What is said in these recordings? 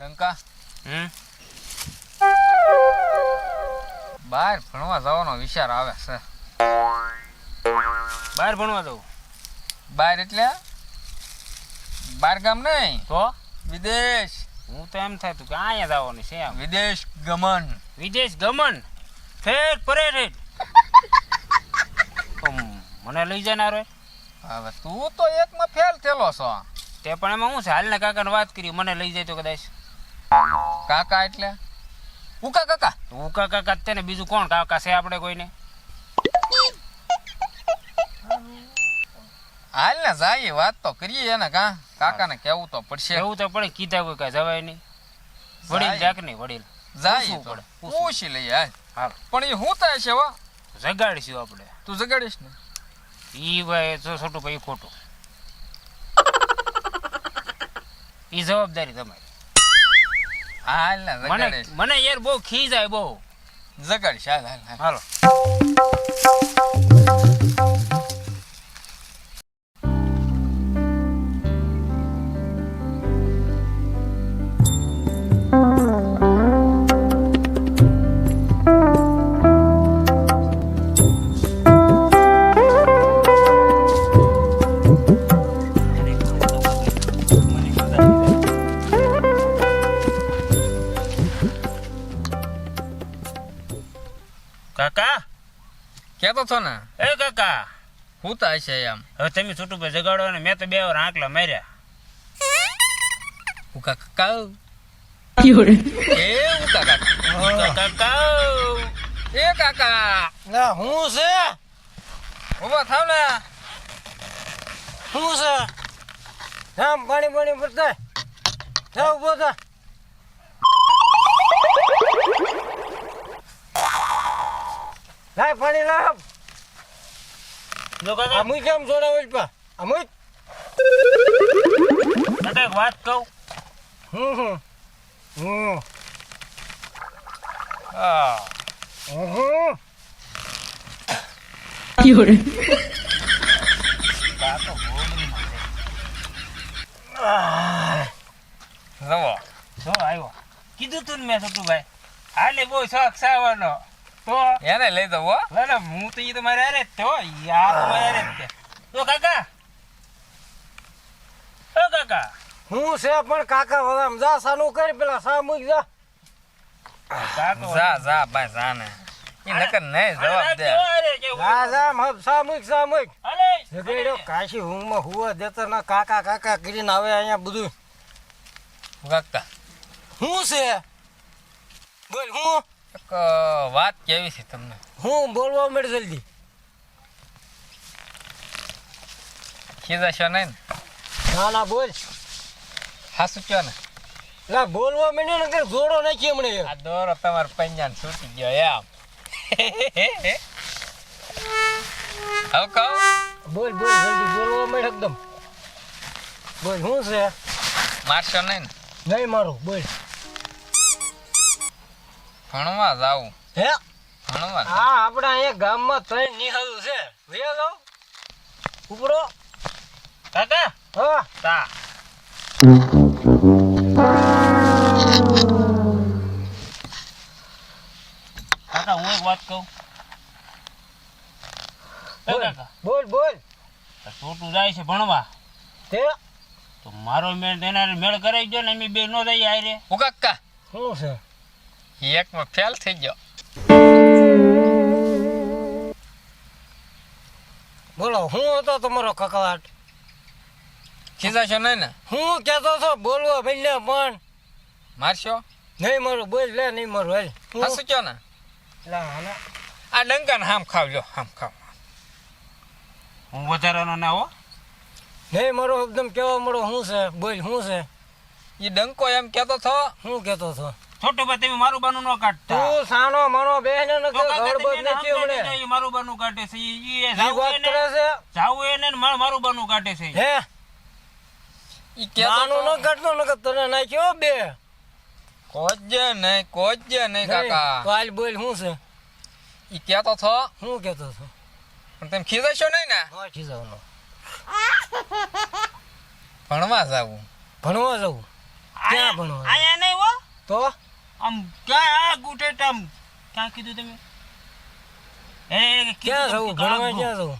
ડંકા હમ બહાર ભણવા જવાનો વિચાર આવે છે. બહાર ભણવા જવું? બહાર એટલે? બહાર ગામ નહીં. તો? વિદેશ. હું તો એમ થતું કે અહીંયા જવાનું છે એમ. વિદેશ ગમન. વિદેશ ગમન? ફેર પરેડ. તો મને લઈ જનાર હવે તું તો એકમાં ફેલ થયેલો છો. તે પણ એમાં હું છે? હાલના કાકાને વાત કરી મને લઈ જાય તો કદાચ. કાકા એટલે? ઉકા કાકા. હું કાકા કાકા ને બીજું કોણ કાકા છે આપણે કોઈને? હાલ ને જાય વાત તો કરીએ એને કા? કાકાને કેવું તો પડશે. એવું તો પડે કીધા કોઈ કાંઈ જવાય નહીં. વડીલ જાક નહીં વડીલ. જાય તો. પડે, પૂછી લઈએ હાલ. હાલ. પણ એ હું થાય છે વા જગાડીશું આપણે. તું જગાડીશ ને? ઈ ભાઈ તો છોટું ભાઈ ખોટું. ઈ જવાબદારી તમારી. હાલ ને મને મને યાર બહુ ખીજ આવે બહુ. જગાડીશ હાલ હાલ. હાલ. હું થાય છે એમ. હવે તમે છોટું ભાઈ જગાડો ને મેં તો બે વાર આંકલા માર્યા. ઉકા કાકા એ ઉકા કાકા. કાકા એ કાકા. ના હું છે? ઊભા થાવ ને. હું છે? રામ પાણી પાણી ભરતા જાવ ઊભો થા. લાય પાણી લાવ મુઈ કેમ જોડાવેલ પા? આ મુઈ કાકા એક વાત કહું. હું હું. હું હા હું 有人，કાકો ભોગવીમાં છે. જવો જો આવ્યો. કીધું તું ને મેં થતું ભાઈ હાલે બહુ શોખ સાવાનો એને લઈ દઉં અરે હું તો ઈ તમારે જ તે યાર તમારે અરે તે તો કાકા. તો કાકા. હું છે પણ કાકા વગામ જા સાનું કરી પેલા સા મૂક જા. જા જા ભાઈ જા ને ઈ નકર નહીં જવાબ દે. જા જા મબ સા મૂક સા મૂક. હાલે કાશી હું માં હુવા દેતા ના કાકા કાકા કરીને હવે અહીંયા બધું. કાકા હું છે? બોલ હું? એક વાત કેવી છે તમને? હું બોલવા મળે જલ્દી. ખીજાશો નહીં ના? ના બોલ. હાસુ કયો ને? ના બોલવા મળ્યો ને કે જોડો નાખી હમણે આ દોરો તમારે પંજાન છૂટી ગયો એમ. હવે કહો. બોલ બોલ જલ્દી બોલવા મળે એકદમ. બોલ શું છે? મારશો નહીં નહીં મારું બોલ. ભણવા જાવું હે? ભણવા હા આપણા અહીંયા ગામમાં ત્રણ નિહાળું છે. ભૈયા જાવ ઉપડો કાકા? હા. તા. કાકા હું એક વાત કહું. બોલ બોલ છોટું જાય છે ભણવા. તે? તો મારો મેળ તેના મેળ કરાવી દો ને અમે બે નો જઈએ રે હું કાકા. શું છે? એકમાં ફેલ થઈ ગયો બોલો હું હતો તમારો કકવાટ? ખીજાશો નહીં ને? હું કહેતો હતો બોલવો ભાઈ પણ મારશો? નહીં મારું બોલ લે નહીં મારું હેલ. હું- હાસુ કયો ને? આ ડંકાને હામ ખાવ લ્યો હામ ખાવ. હું વધારાનો ના હો. નહીં મારો એકદમ કેવા મળો શું છે બોલ શું છે? એ ડંકો એમ કહેતો થો હું કહેતો હતો છોટું ભાઈ તમે મારું બાનું ન કાઢતા. તું સાનો મનો બેન ન તો ગડબડ નથી હમણે. મારું બાનું કાઢે છે. ઈ- ઈ એને કરે છે? જાવું એને મારું મારું બાનું કાઢે છે. હે? ઈ કે બાનું ન કાઢતો ન તને નાખ્યો બે. કોજે નહીં કોજે નહીં કાકા. કાલ બોલ શું છે? ઈ કેતો થો શું કેતો છું પણ તેમ ખીજાશો નહીં ને? વાંચી જવાનો ભણવા જાવું. ભણવા જાવું? ક્યાં ભણવા આયા નહીં હો. તો? આમ ક્યાં આ ગુટેટ આમ ક્યાં કીધું તમે? એ ક્યાં જવું ભણવા ક્યાં જવું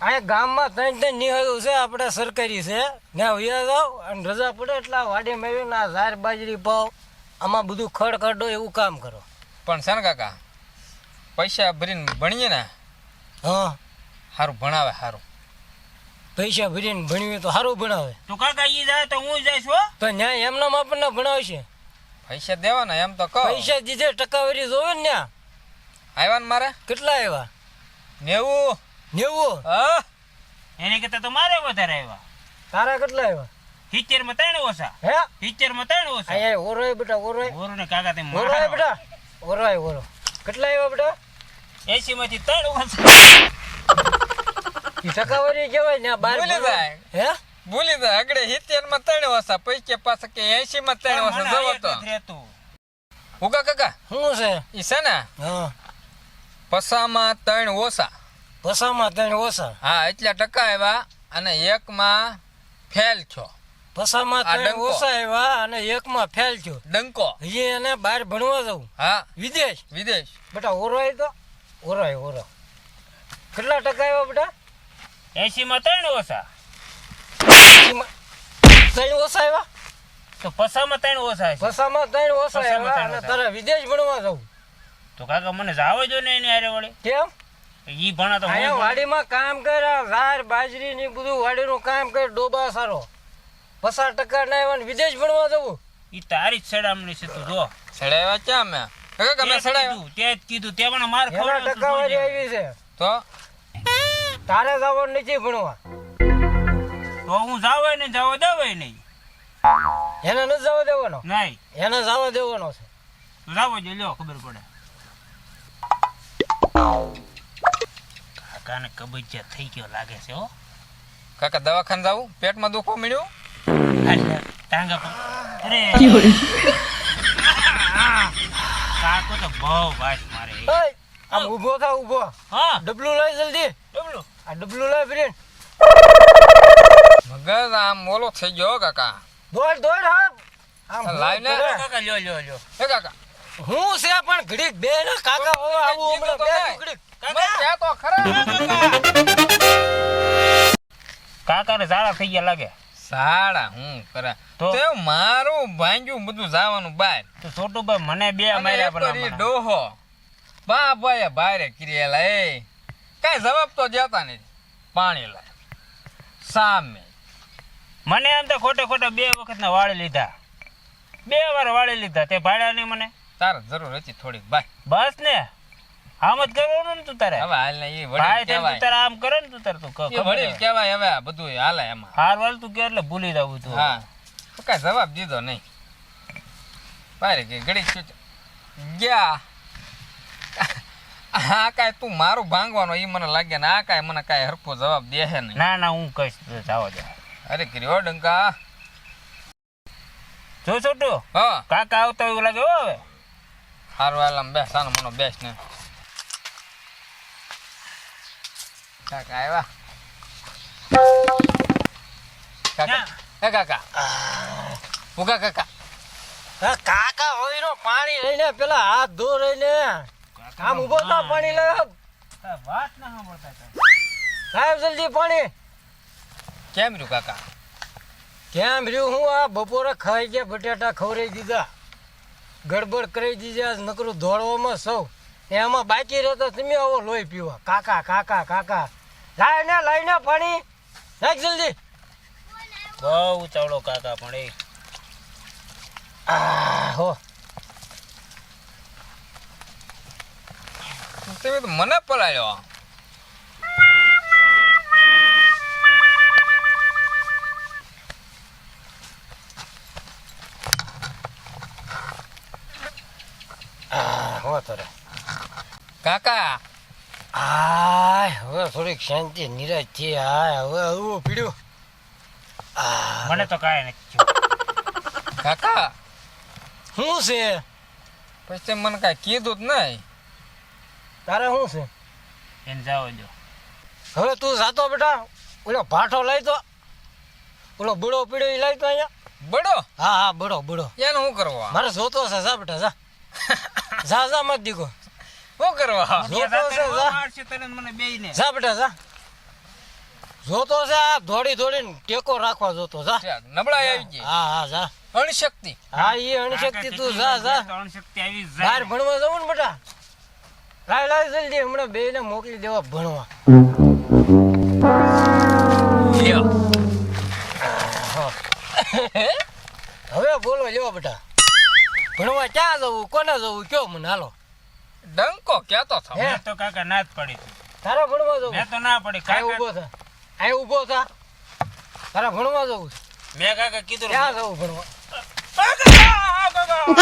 અહીંયા ગામમાં ત્રણ ત્રણ નિહાળ્યું છે આપણે સરકારી છે. ત્યાં વ્યા જાઓ અને રજા પડે એટલે વાડી મેળવીને ના ઝાર બાજરી પાવ આમાં બધું ખડ ખડો એવું કામ કરો. પણ છે કાકા પૈસા ભરીને ભણીએ ને હા. સારું ભણાવે સારું પૈસા ભરીને ભણીએ તો સારું ભણાવે. તો કાકા એ જાય તો હું જઈશ હો તો ન્યાય એમનામ આપણને ભણાવશે. પૈસા દેવાના એમ તો કહો. પૈસા દીધે ટકાવારી જોવે ને આવ્યા ને મારે? કેટલા આવ્યા? નેવું. નેવું? હા? એને કરતા તો મારે વધારે આવ્યા. તારા કેટલા આવ્યા? સિત્તેરમાં ત્રણ ઓછા. હે? સિત્તેરમાં ત્રણ ઓછા. અહીંયા ઓરોય બેટા ઓરોય ઓરો ને કાકા તે ઓરોય બેટા. ઓરોય ઓરો. કેટલા આવ્યા બેટા? એસી માંથી ત્રણ ઓછા. ટકાવારી કહેવાય ને બાર હે? ભૂલી જાય. આગળ હિત્યાનમાં ત્રણ વર્ષ પૈકે પાસે કે એસી માં ત્રણ વર્ષ જવો તો. હુકા કાકા શું છે? ઈ છે ને? પસામાં ત્રણ ઓછા. પસામાં ત્રણ ઓછા? હા એટલા ટકા આવ્યા અને એક માં ફેલ છો પસામાં ત્રણ ડંકો. ઓછા આવ્યા અને એકમાં ફેલ છો ડંકો. એ એને બહાર ભણવા જવું. હા. વિદેશ? વિદેશ. બેટા ઓરવાય તો. ઓરવાય ઓરો કેટલા ટકા આવ્યા બેટા? એસી માં ત્રણ ઓછા. ત્રણ ઓછા આવ્યા? તો પસામાં ત્રણ ઓછા છે પસામાં ત્રણ ઓછા આવ્યા. અને તારે વિદેશ ભણવા જવું. તો કાકા મને જાવ જો ને એની હારે વળી. કેમ? ઈ ભણા તો હું વાડીમાં કામ કર્યા ઝાર બાજરી ની બધું વાડીનું કામ કરે ડોબા સારો. પસાર ટકા ના આવ્યા વિદેશ ભણવા જવું. ઈ તારી જ સડામણી છે તું જો. સડાવ્યા ક્યાં મેં કાકા કીધું, તે જ કીધું. તે મને માર એના ટકા વાળી. આવી છે. તો? તારે જવાનું નથી ભણવા. તો હું જાવે ને જાવ દેવાય નહીં. એને ન જવા દેવાનો? નહીં. એને જવા દેવાનો છે. તો જાવો જો લ્યો ખબર પડે. કાકાને કબજિયાત થઈ ગયો લાગે છે હો. કાકા દવાખાને જાવું? પેટમાં દુખો મળ્યું ટાંગા પર અરે. કાકો તો બહુ વાસ મારે. આમ ઊભો થા ઊભો. હા. ડબલું લઈ જલ્દી. ડબલું. આ ડબલું લઈ ફ્રેન્ડ મગજ આમ મોલો થઈ ગયો કાકા. દોડ દોડ હા. લાઈવ ને? કાકા લ્યો લ્યો લ્યો. હે કાકા. હું છે પણ ઘડીક બે ને કાકા હવે આવું હમણાં બે ઘડીક કાકા! કે તો ખરા કાકાને ઝાડા થઈ ગયા લાગે. સાડા હું કરે તો? તો મારું ભાંગ્યું બધું જવાનું બહાર તો છોટું ભાઈ મને બે માર્યા પણ તો ડોહો. બા ભાઈ ભારે કિરેલા એ. કઈ જવાબ તો દેતા નથી પાણી લાય સામે. મને એમ તો ખોટે ખોટા બે વખત ના વાળી લીધા. બે વાર વાળી લીધા. તે ભાડ્યા નહીં મને. તારે જરૂર હતી થોડીક. ભાઈ બસ ને. આમ જ કરવાનું ને તું તારે. હવે હાલ ને એ વડીલ તું તારે આમ કરે ને તું તારે તું ક- એ વડીલ કહેવાય હવે બધું હાલે એમાં. હાર વાળ તું કે એટલે ભૂલી જવું તું હા. તો કઈ જવાબ દીધો નહીં. ભારે કે ઘડી છૂટ ગયા. આ કાંઈ તું મારું ભાંગવાનો એ મને લાગે ને આ કાંઈ મને કાંઈ હરખો જવાબ દે છે નહીં. ના ના હું કહીશ જાવ જાઓ જા. અરે કર્યો ડંકા. જો છોટું હા. કાકા આવતા એવું લાગે હો હવે હારું હાલ આમ બેસ મનો બેસ ને કાકા આવ્યા કાકા? એ કાકા. ઉગા કાકા. હા, કાકા હોય નો પાણી લઈને પેલા હાથ ધો રહીને આમ ઊભો થા પાણી લે. વાત ના સાંભળતા સાહેબ જલ્દી પાણી. કેમ રહ્યું કાકા? કેમ રહ્યું? હું આ બપોરે ખાઈ ગયા બટાટા ખવડાઈ દીધા ગડબડ કરી દીધા નકરું દોડવામાં સૌ. એમાં બાકી રહેતો તમે આવો લોહી પીવા. કાકા કાકા કાકા. લાય ને લાય ને પાણી. નાખ જલ્દી. બહુ ચાવડો કાકા પણ એ. આ હો. તમે તો મને પલાળ્યો કાકા. આય હવે થોડીક શાંતિ નિરાશ છે આ હવે આવું પીડ્યું. આ મને તો કાંઈ નથી કાકા. શું છે? પછી મને કાંઈ કીધું જ નહીં. તારે શું છે? એને જાઓ જો હવે તું જાતો બેટા. ઓલો ભાઠો લઈ તો. ઓલો બુડો પીડો એ લઈ તો અહીંયા. બડો? હા હા બડો બડો. એને શું કરવા? મારે જોતો છે. જા બેટા જા. જા જા મત દીકો શું કરવા? જા બેટા જા. જોતો છે આ દોડી દોડીને ટેકો રાખવા જોતો જા. નબળાઈ આવી ગઈ. હા હા જા. અણશક્તિ. હા એ અણશક્તિ તું જા જા. અણશક્તિ આવી જા બહાર ભણવા જવું ને બેટા. લાય લાય જલ્દી. હમણાં બેને મોકલી દેવા ભણવા. હવે બોલો લ્યો બેટા. ભણવા ક્યાં જવું? કોને જવું? કયો મને? હાલો. ડંકો કેતો થો હે? મેં તો કાકા ના જ પડી તારા ભણવા જવું મેં તો ના પડી કાંઈ કાકા ઊભો થા અહીં ઊભો થા તારા ભણવા જવું મેં કાકા કીધું ક્યાં જવું ભણવા કાકા,